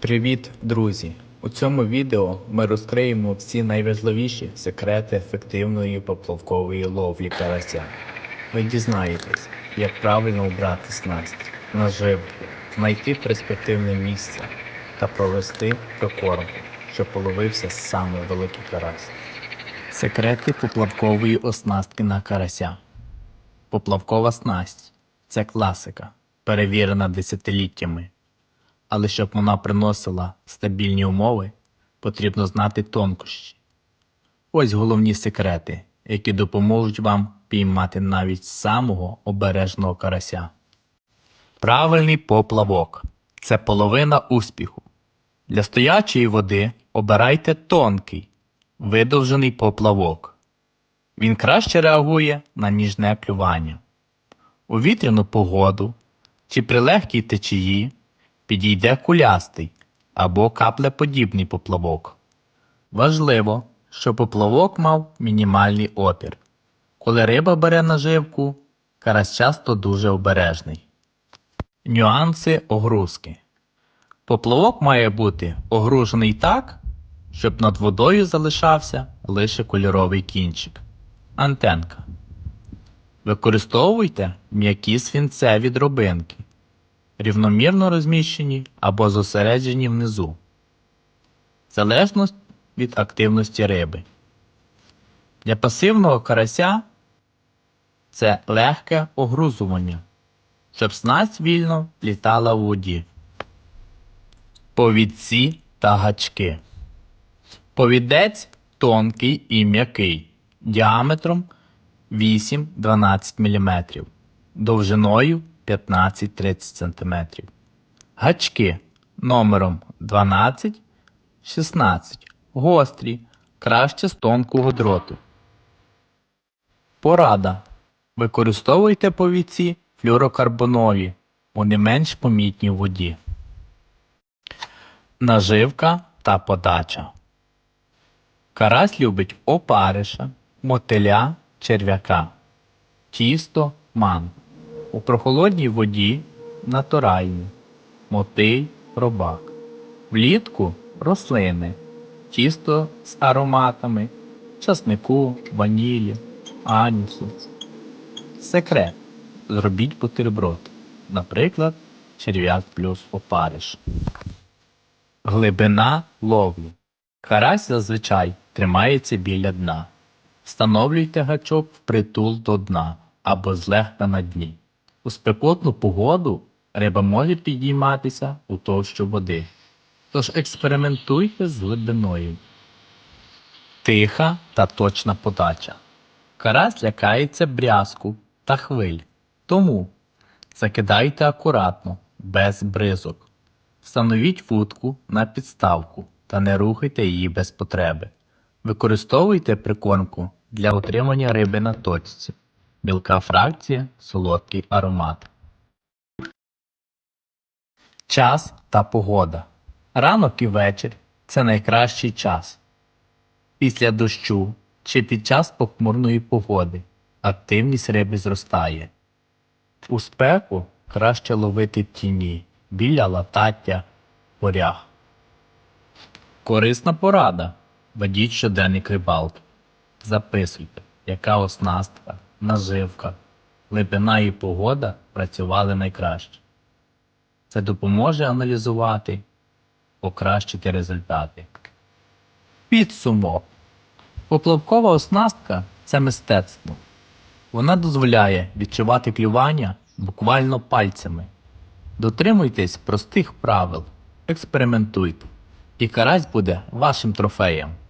Привіт, друзі! У цьому відео ми розкриємо всі найважливіші секрети ефективної поплавкової ловлі карася. Ви дізнаєтесь, як правильно обрати снасть, наживку, знайти перспективне місце та провести прикормку, щоб половився саме великий карась. Секрети поплавкової оснастки на карася. Поплавкова снасть це класика, перевірена десятиліттями. Але щоб вона приносила стабільні умови, потрібно знати тонкощі. Ось головні секрети, які допоможуть вам піймати навіть самого обережного карася. Правильний поплавок це половина успіху. Для стоячої води обирайте тонкий, видовжений поплавок. Він краще реагує на ніжне клювання. У вітряну погоду чи при легкій течії підійде кулястий або каплеподібний поплавок. Важливо, щоб поплавок мав мінімальний опір. Коли риба бере наживку, карась часто дуже обережний. Нюанси огрузки. Поплавок має бути огружений так, щоб над водою залишався лише кольоровий кінчик. Антенка. Використовуйте м'які свінцеві дробинки рівномірно розміщені або зосереджені внизу. Залежно від активності риби. Для пасивного карася це легке огрузування, щоб снасть вільно літала у воді. Повідці та гачки. Повідець тонкий і м'який, діаметром 8-12 мм, довжиною 15-30 см. Гачки номером 12, 16. Гострі, краще з тонкого дроту. Порада. Використовуйте повіці флюрокарбонові, вони менш помітні в воді. Наживка та подача. Карась любить опариша, мотиля, черв'яка, тісто, ман. У прохолодній воді натуральні, мотиль, робак. Влітку рослини, тісто з ароматами, часнику, ванілі, анісу. Секрет. Зробіть бутерброд. Наприклад, черв'як плюс опариш. Глибина ловлі. Карась зазвичай тримається біля дна. Встановлюйте гачок впритул до дна або злегка на дні. У спекотну погоду риба може підійматися у товщу води. Тож експериментуйте з глибиною. Тиха та точна подача. Карась лякається брязку та хвиль. Тому закидайте акуратно, без бризок. Встановіть вудку на підставку та не рухайте її без потреби. Використовуйте прикормку для отримання риби на точці. Мілка фракція, солодкий аромат. Час та погода. Ранок і вечір це найкращий час. Після дощу чи під час похмурної погоди активність риби зростає. У спеку краще ловити тіні біля латаття, поряг. Корисна порада. Ведіть щоденник рибалки. Записуйте, яка оснастка, наживка, глибина і погода працювали найкраще. Це допоможе аналізувати, покращити результати. Підсумок. Поплавкова оснастка це мистецтво. Вона дозволяє відчувати клювання буквально пальцями. Дотримуйтесь простих правил, експериментуйте, і карась буде вашим трофеєм.